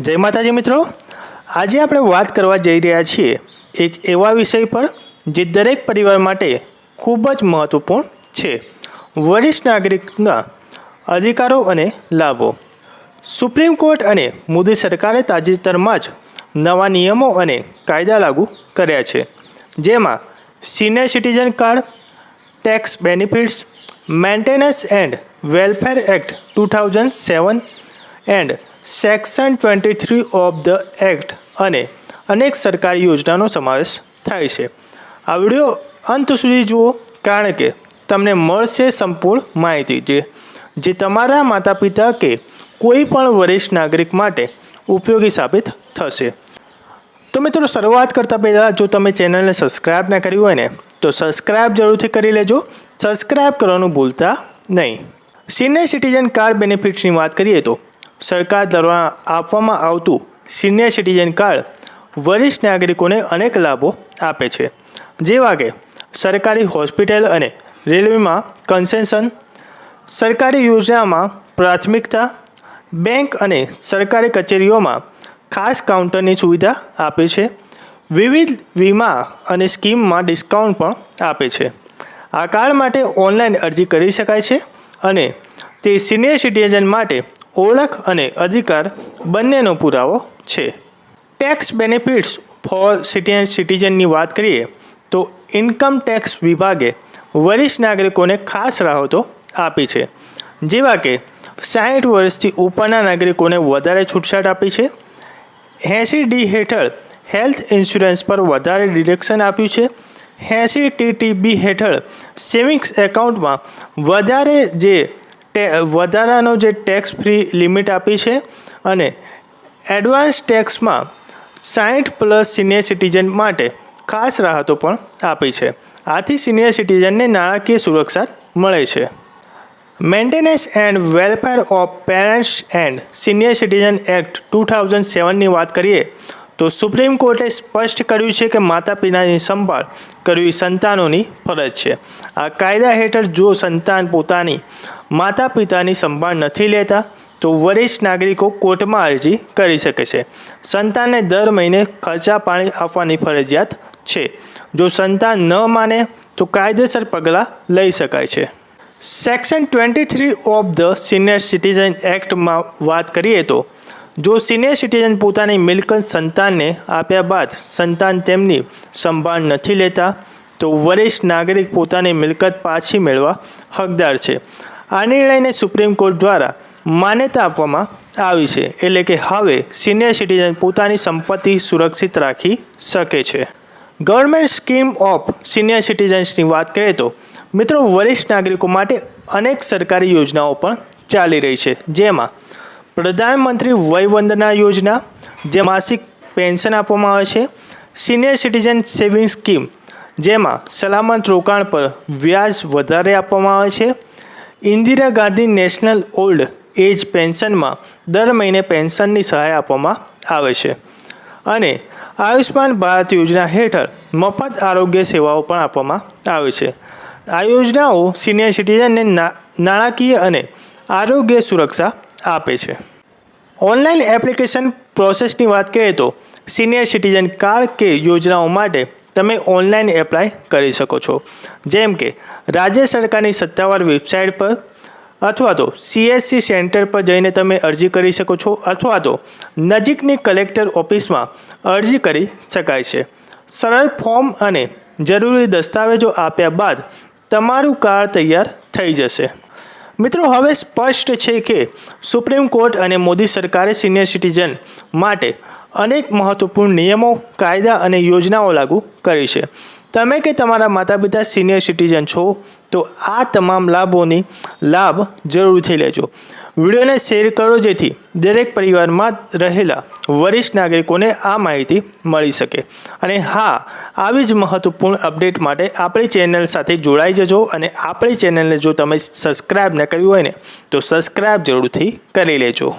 જય માતાજી મિત્રો. આજે આપણે વાત કરવા જઈ રહ્યા છીએ એક એવા વિષય પર જે દરેક પરિવાર માટે ખૂબ જ મહત્વપૂર્ણ છે. વરિષ્ઠ નાગરિકના અધિકારો અને લાભો. સુપ્રીમ કોર્ટ અને મોદી સરકારે તાજેતરમાં જ નવા નિયમો અને કાયદા લાગુ કર્યા છે. જેમાં senior citizen card, tax benefits, maintenance and welfare act two thousand seven and section twenty three of the act અને અનેક સરકારી યોજનાનો સમાવેશ થાય છે. આ વીડિયો અંત સુધી જુઓ, કારણ કે તમને મળશે સંપૂર્ણ માહિતી જે જે તમારા માતા પિતા કે કોઈ પણ વરિષ્ઠ નાગરિક માટે ઉપયોગી સાબિત થશે. તો મિત્રો, શરૂઆત કરતાં પહેલાં જો તમે ચેનલને સબસ્ક્રાઇબ ના કરી હોય ને, તો સબસ્ક્રાઇબ જરૂરથી કરી લેજો. સબસ્ક્રાઇબ કરવાનું ભૂલતા નહીં. સિનિયર સિટીઝન કાર્ડ બેનિફિટ્સની વાત કરીએ તો સરકાર દ્વારા આપવામાં આવતું સિનિયર સિટીઝન કાર્ડ વરિષ્ઠ નાગરિકોને અનેક લાભો આપે છે. જેવા કે સરકારી હોસ્પિટલ અને રેલવેમાં કન્સેશન સરકારી યોજનામાં પ્રાથમિકતા, બેંક અને સરકારી કચેરીઓમાં ખાસ કાઉન્ટરની સુવિધા આપે છે. વિવિધ વીમા અને સ્કીમમાં ડિસ્કાઉન્ટ પણ આપે છે. આ કાર્ડ માટે ઓનલાઈન અરજી કરી શકાય છે અને તે સિનિયર સિટીઝન માટે ઓળખ અને અધિકાર બંનેનો પુરાવો છે. ટેક્સ બેનિફિટ્સ ફોર સિટી સિટીઝનની વાત કરીએ, તો ઇન્કમ ટેક્સ વિભાગે વરિષ્ઠ નાગરિકોને ખાસ રાહતો આપી છે. જેવા કે સાહીઠ વર્ષથી ઉપરના નાગરિકોને વધારે છૂટછાટ આપી છે. એંસી ડી હેઠળ હેલ્થ ઇન્સ્યોરન્સ પર વધારે ડિડક્શન આપ્યું છે. એંસી ટીટીબી હેઠળ સેવિંગ્સ એકાઉન્ટમાં વધારે જે વધારાનો જે ટેક્સ ફ્રી લિમિટ આપી છે અને એડવાન્સ ટેક્સમાં સાઠ પ્લસ સિનિયર સિટીઝન માટે ખાસ રાહતો પણ આપી છે. આથી સિનિયર સિટીઝનને નાણાકીય સુરક્ષા મળે છે. Maintenance and welfare of parents and senior citizen act two thousand સેવનની વાત કરીએ તો સુપ્રીમ કોર્ટે સ્પષ્ટ કર્યું છે કે માતા પિતાની સંભાળ કરવી સંતાનોની ફરજ છે. આ કાયદા હેઠળ જો સંતાન પોતાની માતા પિતાની સંભાળ નથી લેતા, તો વરિષ્ઠ નાગરિકો કોર્ટમાં અરજી કરી શકે છે. સંતાનને દર મહિને ખર્ચા પાણી આપવાની ફરજિયાત છે. જો સંતાન ન માને, તો કાયદેસર પગલાં લઈ શકાય છે. Section twenty three of the senior citizen એક્ટમાં વાત કરીએ તો જો સિનિયર સિટીઝન પોતાની મિલકત સંતાનને આપ્યા બાદ સંતાન તેમની સંભાળ નથી લેતા, તો વરિષ્ઠ નાગરિક પોતાની મિલકત પાછી મેળવવા હકદાર છે. આ નિર્ણયને સુપ્રીમ કોર્ટ દ્વારા માન્યતા આપવામાં આવી છે. એટલે કે હવે સિનિયર સિટીઝન પોતાની સંપત્તિ સુરક્ષિત રાખી શકે છે. ગવર્મેન્ટ સ્કીમ ઓફ સિનિયર સિટીઝન્સની વાત કરીએ તો, મિત્રો, વરિષ્ઠ નાગરિકો માટે અનેક સરકારી યોજનાઓ પણ ચાલી રહી છે. જેમાં પ્રધાનમંત્રી વય વંદના યોજના, જે માસિક પેન્શન આપવામાં આવે છે, સિનિયર સિટીઝન સેવિંગ સ્કીમ, જેમાં સલામત રોકાણ પર વ્યાજ વધારે આપવામાં આવે છે. Indira Gandhi national old age પેન્શનમાં દર મહિને પેન્શનની સહાય આપવામાં આવે છે. અને આયુષ્માન ભારત યોજના હેઠળ મફત આરોગ્ય સેવાઓ પણ આપવામાં આવે છે. આ યોજનાઓ સિનિયર સિટીઝનને નાણાકીય અને આરોગ્ય સુરક્ષા આપે છે. ઓનલાઈન એપ્લિકેશન પ્રોસેસની વાત કરીએ તો, સિનિયર સિટીઝન કાર્ડ કે યોજનાઓ માટે તમે ઓનલાઈન એપ્લાય કરી શકો છો. જેમ કે, રાજ્ય સરકારની સત્તાવાર વેબસાઇટ પર અથવા તો સીએસસી સેન્ટર પર જઈને તમે અરજી કરી શકો છો અથવા તો નજીકની કલેક્ટર ઓફિસમાં અરજી કરી શકાય છે. સરળ ફોર્મ અને જરૂરી દસ્તાવેજો આપ્યા બાદ તમારું કાર્ડ તૈયાર થઈ જશે. મિત્રો, હવે સ્પષ્ટ છે કે સુપ્રીમ કોર્ટ અને મોદી સરકારે સિનિયર સિટીઝન માટે અનેક મહત્વપૂર્ણ નિયમો, કાયદા અને યોજનાઓ લાગુ કરી છે. તમે કે તમારા માતા પિતા સિનિયર સિટીઝન છો, તો આ તમામ લાભોની લાભ જરૂરથી લેજો. વિડીયોને શેર કરો જેથી દરેક પરિવારમાં રહેલા વરિષ્ઠ નાગરિકોને આ માહિતી મળી શકે. અને હા, આવી જ મહત્વપૂર્ણ અપડેટ માટે આપણી ચેનલ સાથે જોડાઈ જજો અને આપણી ચેનલને જો તમે સબસ્ક્રાઈબ ન કર્યું હોય ને, તો સબસ્ક્રાઈબ જરૂરથી કરી લેજો.